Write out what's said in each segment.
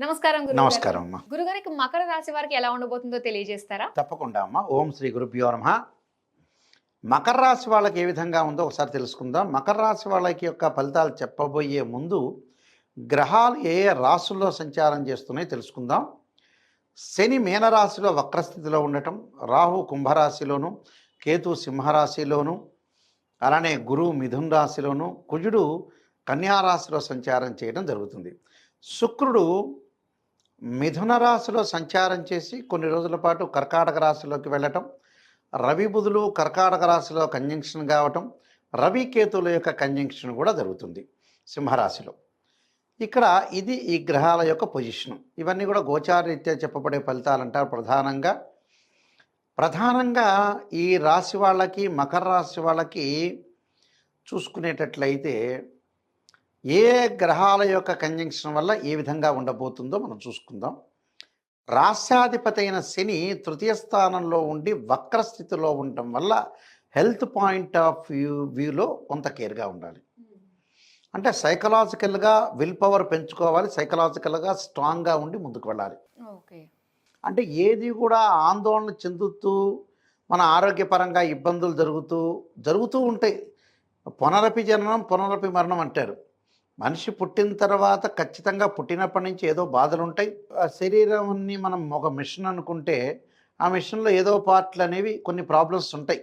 నమస్కారం. నమస్కారం అమ్మా. గురుగారికి మకర రాశి వారికి ఎలా ఉండబోతుందో తెలియజేస్తారా? తప్పకుండా అమ్మా. ఓం శ్రీ గురుభ్యో నమ. మకర రాశి వాళ్ళకి ఏ విధంగా ఉందో ఒకసారి తెలుసుకుందాం. మకర రాశి వాళ్ళకి యొక్క ఫలితాలు చెప్పబోయే ముందు గ్రహాలు ఏ ఏ రాశుల్లో సంచారం చేస్తున్నాయో తెలుసుకుందాం. శని మీనరాశిలో వక్రస్థితిలో ఉండటం రాహు కుంభరాశిలోను కేతు సింహరాశిలోను అలానే గురువు మిథున్ రాశిలోను కుజుడు కన్యా రాశిలో సంచారం చేయడం జరుగుతుంది. శుక్రుడు మిథున రాశిలో సంచారం చేసి కొన్ని రోజుల పాటు కర్కాటక రాశిలోకి వెళ్ళటం రవి బుధులు కర్కాటక రాశిలో కంజంక్షన్ కావటం రవి కేతువుల యొక్క కంజంక్షన్ కూడా జరుగుతుంది సింహరాశిలో. ఇక్కడ ఇది ఈ గ్రహాల యొక్క పొజిషన్ ఇవన్నీ కూడా గోచారరీత్యా చెప్పబడే ఫలితాలు అంటారు ప్రధానంగా. ప్రధానంగా ఈ రాశి వాళ్ళకి మకర రాశి వాళ్ళకి చూసుకునేటట్లయితే ఏ గ్రహాల యొక్క కంజంక్షన్ వల్ల ఏ విధంగా ఉండబోతుందో మనం చూసుకుందాం. రాష్ట్రాధిపతి అయిన శని తృతీయ స్థానంలో ఉండి వక్ర స్థితిలో ఉండటం వల్ల హెల్త్ పాయింట్ ఆఫ్ వ్యూ వ్యూలో కొంత కేర్గా ఉండాలి. అంటే సైకలాజికల్గా విల్ పవర్ పెంచుకోవాలి సైకలాజికల్గా స్ట్రాంగ్గా ఉండి ముందుకు వెళ్ళాలి. ఓకే. అంటే ఏది కూడా ఆందోళన చెందుతూ మన ఆరోగ్యపరంగా ఇబ్బందులు జరుగుతూ జరుగుతూ ఉంటాయి. పునరపి జననం పునరపి మరణం అంటారు. మనిషి పుట్టిన తర్వాత ఖచ్చితంగా పుట్టినప్పటి నుంచి ఏదో బాధలు ఉంటాయి ఆ శరీరాన్ని మనం ఒక మిషన్ అనుకుంటే ఆ మిషన్లో ఏదో పార్ట్లు అనేవి కొన్ని ప్రాబ్లమ్స్ ఉంటాయి.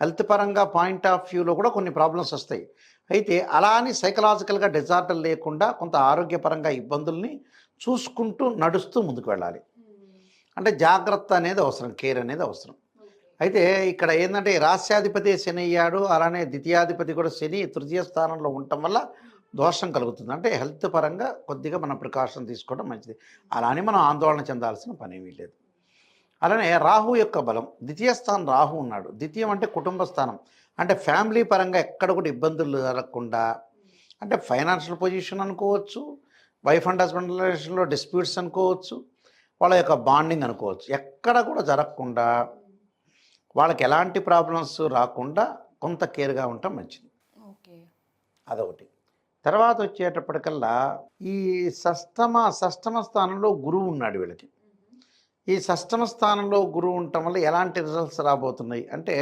హెల్త్ పరంగా పాయింట్ ఆఫ్ వ్యూలో కూడా కొన్ని ప్రాబ్లమ్స్ వస్తాయి. అయితే అలా అని సైకలాజికల్గా డిజార్డర్ లేకుండా కొంత ఆరోగ్యపరంగా ఇబ్బందుల్ని చూసుకుంటూ నడుస్తూ ముందుకు వెళ్ళాలి. అంటే జాగ్రత్త అనేది అవసరం కేర్ అనేది అవసరం. అయితే ఇక్కడ ఏంటంటే రాస్యాధిపతి శని అయ్యాడు అలానే ద్వితీయాధిపతి కూడా శని తృతీయ స్థానంలో ఉండటం వల్ల దోషం కలుగుతుంది. అంటే హెల్త్ పరంగా కొద్దిగా మనం ప్రికాషన్ తీసుకోవడం మంచిది. అలానే మనం ఆందోళన చెందాల్సిన పని ఏమీ లేదు. అలానే రాహు యొక్క బలం ద్వితీయ స్థానం రాహు ఉన్నాడు. ద్వితీయం అంటే కుటుంబ స్థానం. అంటే ఫ్యామిలీ పరంగా ఎక్కడ కూడా ఇబ్బందులు జరగకుండా అంటే ఫైనాన్షియల్ పొజిషన్ అనుకోవచ్చు వైఫ్ అండ్ హస్బెండ్ రిలేషన్లో డిస్ప్యూట్స్ అనుకోవచ్చు వాళ్ళ యొక్క బాండింగ్ అనుకోవచ్చు. ఎక్కడ కూడా జరగకుండా వాళ్ళకి ఎలాంటి ప్రాబ్లమ్స్ రాకుండా కొంత కేర్గా ఉండటం మంచిది. ఓకే. అదొకటి. తర్వాత వచ్చేటప్పటికల్లా ఈ సష్టమ సష్టమ స్థానంలో గురువు ఉన్నాడు వీళ్ళకి. ఈ సష్టమ స్థానంలో గురువు ఉండటం వల్ల ఎలాంటి రిజల్ట్స్ రాబోతున్నాయి? అంటే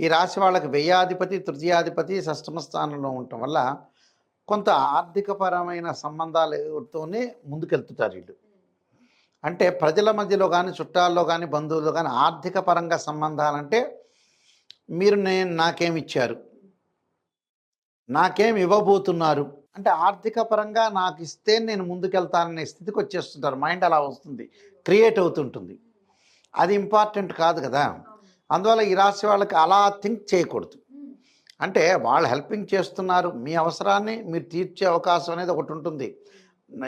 ఈ రాశి వాళ్ళకి వ్యయాధిపతి తృతీయాధిపతి సష్టమ స్థానంలో ఉండటం వల్ల కొంత ఆర్థికపరమైన సంబంధాలతోనే ముందుకెళ్తుంటారు వీళ్ళు. అంటే ప్రజల మధ్యలో కానీ చుట్టాల్లో కానీ బంధువుల్లో కానీ ఆర్థిక పరంగా సంబంధాలంటే మీరు నేను నాకేమి ఇచ్చారు? నాకేం ఇవ్వబోతున్నారు? అంటే ఆర్థిక పరంగా నాకు ఇస్తే నేను ముందుకెళ్తాననే స్థితికి వచ్చేస్తుంటారు. మైండ్ అలా వస్తుంది. క్రియేట్ అవుతుంటుంది. అది ఇంపార్టెంట్ కాదు కదా. అందువల్ల ఈ రాశి వాళ్ళకి అలా థింక్ చేయకూడదు. అంటే వాళ్ళు హెల్పింగ్ చేస్తున్నారు. మీ అవసరాన్ని మీరు తీర్చే అవకాశం అనేది ఒకటి ఉంటుంది.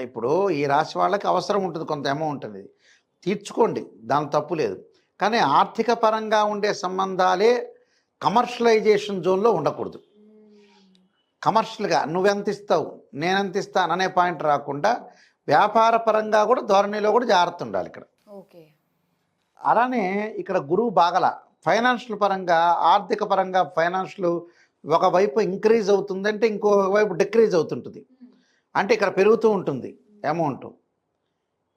ఇప్పుడు ఈ రాశి వాళ్ళకి అవసరం ఉంటుంది. కొంత అమౌంట్ అనేది. తీర్చుకోండి. దాని తప్పు లేదు. కానీ ఆర్థిక పరంగా ఉండే సంబంధాలే కమర్షియలైజేషన్ జోన్లో ఉండకూడదు. కమర్షియల్గా నువ్వెంత ఇస్తావు నేనెంత ఇస్తాను అనే పాయింట్ రాకుండా వ్యాపార పరంగా కూడా ధోరణిలో కూడా జాగ్రత్త ఉండాలి ఇక్కడ. ఓకే. అలానే ఇక్కడ గురువు బాగల. ఫైనాన్షియల్ పరంగా ఆర్థిక పరంగా ఫైనాన్షియల్ ఒకవైపు ఇంక్రీజ్ అవుతుందంటే ఇంకో వైపు డిక్రీజ్ అవుతుంటుంది. అంటే ఇక్కడ పెరుగుతూ ఉంటుంది అమౌంట్.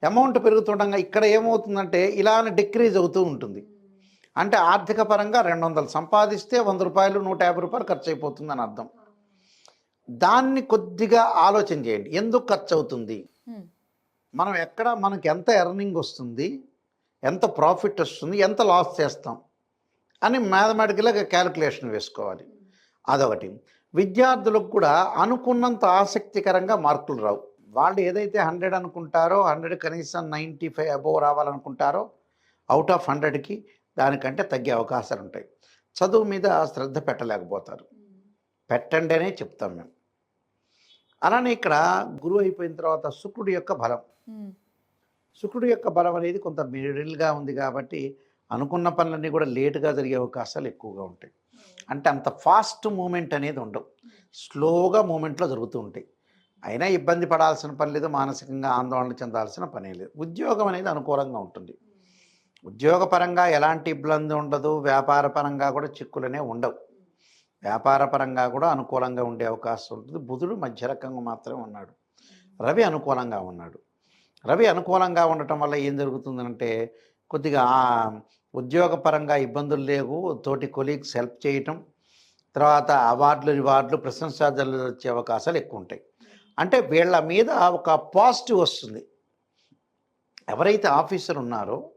అమౌంట్ పెరుగుతుండగా ఇక్కడ ఏమవుతుందంటే ఇలానే డిక్రీజ్ అవుతూ ఉంటుంది. అంటే ఆర్థిక పరంగా రెండు వందలు సంపాదిస్తే వంద రూపాయలు నూట యాభై రూపాయలు ఖర్చు అయిపోతుంది అని అర్థం. దాన్ని కొద్దిగా ఆలోచన చేయండి. ఎందుకు ఖర్చు అవుతుంది. మనం ఎక్కడ మనకి ఎంత ఎర్నింగ్ వస్తుంది? ఎంత ప్రాఫిట్ వస్తుంది? ఎంత లాస్ చేస్తాం? అని మ్యాథమెటికల్గా క్యాలిక్యులేషన్ వేసుకోవాలి. అదొకటి. విద్యార్థులకు కూడా అనుకున్నంత ఆసక్తికరంగా మార్కులు రావు. వాళ్ళు ఏదైతే హండ్రెడ్ అనుకుంటారో హండ్రెడ్ కనీసం నైంటీ ఫైవ్ అబోవ్ రావాలనుకుంటారో అవుట్ ఆఫ్ హండ్రెడ్కి దానికంటే తగ్గే అవకాశాలు ఉంటాయి చదువు మీద శ్రద్ధ పెట్టలేకపోతారు. పెట్టండి అనే చెప్తాం మేము. అలానే ఇక్కడ గురువు అయిపోయిన తర్వాత శుక్రుడి యొక్క బలం. శుక్రుడి యొక్క బలం అనేది కొంత మిడిల్గా ఉంది కాబట్టి అనుకున్న పనులన్నీ కూడా లేటుగా జరిగే అవకాశాలు ఎక్కువగా ఉంటాయి. అంటే అంత ఫాస్ట్ మూమెంట్ అనేది ఉండవు. స్లోగా మూమెంట్లో జరుగుతూ ఉంటాయి. అయినా ఇబ్బంది పడాల్సిన పని లేదు మానసికంగా ఆందోళన చెందాల్సిన పని లేదు. ఉద్యోగం అనేది అనుకూలంగా ఉంటుంది. ఉద్యోగపరంగా ఎలాంటి ఇబ్బంది ఉండదు వ్యాపార పరంగా కూడా చిక్కులనే ఉండవు. వ్యాపార పరంగా కూడా అనుకూలంగా ఉండే అవకాశం ఉంటుంది. బుధుడు మధ్య రకంగా మాత్రమే ఉన్నాడు. రవి అనుకూలంగా ఉన్నాడు. రవి అనుకూలంగా ఉండటం వల్ల ఏం జరుగుతుందంటే కొద్దిగా ఆ ఉద్యోగపరంగా ఇబ్బందులు లేవు. తోటి కొలీగ్స్ హెల్ప్ చేయటం తర్వాత అవార్డులు రివార్డులు ప్రశంసాలు వచ్చే అవకాశాలు ఎక్కువ ఉంటాయి. అంటే వీళ్ళ మీద ఒక పాజిటివ్ వస్తుంది. ఎవరైతే ఆఫీసర్ ఉన్నారో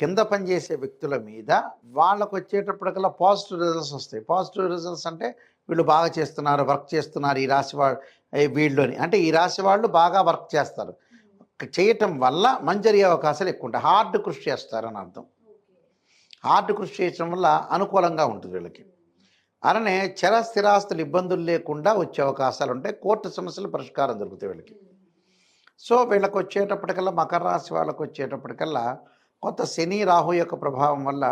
కింద పనిచేసే వ్యక్తుల మీద వాళ్ళకు వచ్చేటప్పటికల్లా పాజిటివ్ రిజల్ట్స్ వస్తాయి. పాజిటివ్ రిజల్ట్స్ అంటే వీళ్ళు బాగా చేస్తున్నారు వర్క్ చేస్తున్నారు ఈ రాశి వాళ్ళు వీళ్ళని. అంటే ఈ రాశి వాళ్ళు బాగా వర్క్ చేస్తారు. చేయటం వల్ల మంచి జరిగే అవకాశాలు ఎక్కువ ఉంటాయి. హార్డ్ కృషి చేస్తారని అర్థం. హార్డ్ కృషి చేయటం వల్ల అనుకూలంగా ఉంటుంది వీళ్ళకి. అలానే చర స్థిరాస్తులు ఇబ్బందులు లేకుండా వచ్చే అవకాశాలు ఉంటాయి. కోర్టు సమస్యలు పరిష్కారం దొరుకుతాయి వీళ్ళకి. సో వీళ్ళకి వచ్చేటప్పటికల్లా మకర రాశి వాళ్ళకి వచ్చేటప్పటికల్లా కొంత శని రాహు యొక్క ప్రభావం వల్ల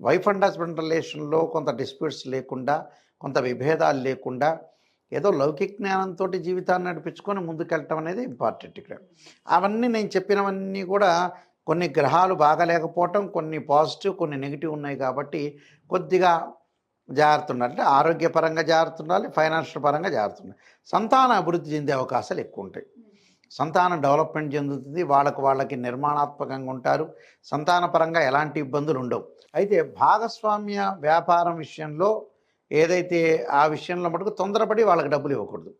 వైఫ్ అండ్ హస్బెండ్ రిలేషన్లో కొంత డిస్ప్యూట్స్ లేకుండా కొంత విభేదాలు లేకుండా ఏదో లౌకిక జ్ఞానంతో జీవితాన్ని నడిపించుకొని ముందుకెళ్ళటం అనేది ఇంపార్టెంట్ ఇక్కడ. అవన్నీ నేను చెప్పినవన్నీ కూడా కొన్ని గ్రహాలు బాగలేకపోవటం కొన్ని పాజిటివ్ కొన్ని నెగిటివ్ ఉన్నాయి కాబట్టి కొద్దిగా జాగ్రత్త ఉండాలి. అంటే ఆరోగ్యపరంగా జాగ్రత్త ఉండాలి ఫైనాన్షియల్ పరంగా జాగ్రత్త ఉండాలి. సంతాన అభివృద్ధి చెందే అవకాశాలు ఎక్కువ ఉంటాయి. సంతానం డెవలప్మెంట్ చెందుతుంది. వాళ్ళకు వాళ్ళకి నిర్మాణాత్మకంగా ఉంటారు. సంతాన పరంగా ఎలాంటి ఇబ్బందులు ఉండవు. అయితే భాగస్వామ్య వ్యాపారం విషయంలో ఏదైతే ఆ విషయంలో మటుకు తొందరపడి వాళ్ళకి డబ్బులు ఇవ్వకూడదు.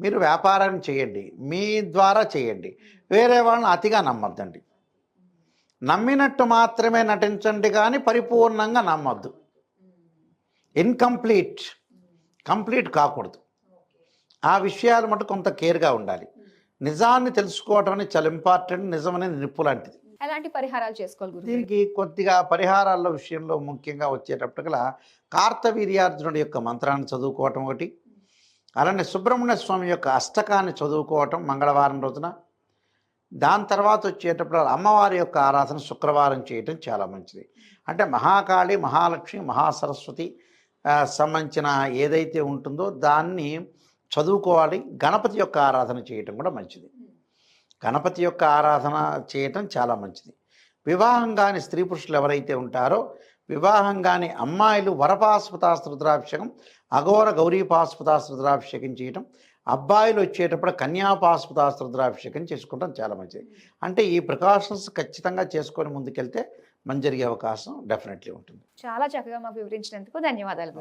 మీరు వ్యాపారాన్ని చేయండి. మీ ద్వారా చేయండి. వేరే వాళ్ళని అతిగా నమ్మద్దండి. నమ్మినట్టు మాత్రమే నటించండి కానీ పరిపూర్ణంగా నమ్మద్దు. ఇన్కంప్లీట్. కంప్లీట్ కాకూడదు. ఆ విషయాలు మటు కొంత కేర్గా ఉండాలి. నిజాన్ని తెలుసుకోవటం అనేది చాలా ఇంపార్టెంట్ నిజం అనేది నిప్పు లాంటిది. ఎలాంటి పరిహారాలు చేసుకోవాలి దీనికి కొద్దిగా పరిహారాల విషయంలో ముఖ్యంగా వచ్చేటప్పటికలా కార్తవీర్యార్జునుడి యొక్క మంత్రాన్ని చదువుకోవటం ఒకటి అలానే సుబ్రహ్మణ్య స్వామి యొక్క అష్టకాన్ని చదువుకోవటం మంగళవారం రోజున దాని తర్వాత వచ్చేటప్పుడు అమ్మవారి యొక్క ఆరాధన శుక్రవారం చేయటం చాలా మంచిది. అంటే మహాకాళి మహాలక్ష్మి మహాసరస్వతి సంబంధించిన ఏదైతే ఉంటుందో దాన్ని చదువుకోవాలి. గణపతి యొక్క ఆరాధన చేయటం కూడా మంచిది. గణపతి యొక్క ఆరాధన చేయటం చాలా మంచిది. వివాహం కాని స్త్రీ పురుషులు ఎవరైతే ఉంటారో వివాహం కాని అమ్మాయిలు వరపాస్పతాస్త్ర రుద్రాభిషేకం అఘోర గౌరీపాస్పతాస్త్రుద్రాభిషేకం చేయటం అబ్బాయిలు వచ్చేటప్పుడు కన్యాపాస్పతాస్త్ర రుద్రాభిషేకం చేసుకోవడం చాలా మంచిది. అంటే ఈ ప్రికాషన్స్ ఖచ్చితంగా చేసుకొని ముందుకెళ్తే మంచి జరిగే అవకాశం డెఫినెట్లీ ఉంటుంది. చాలా చక్కగా మాకు వివరించినందుకు ధన్యవాదాలు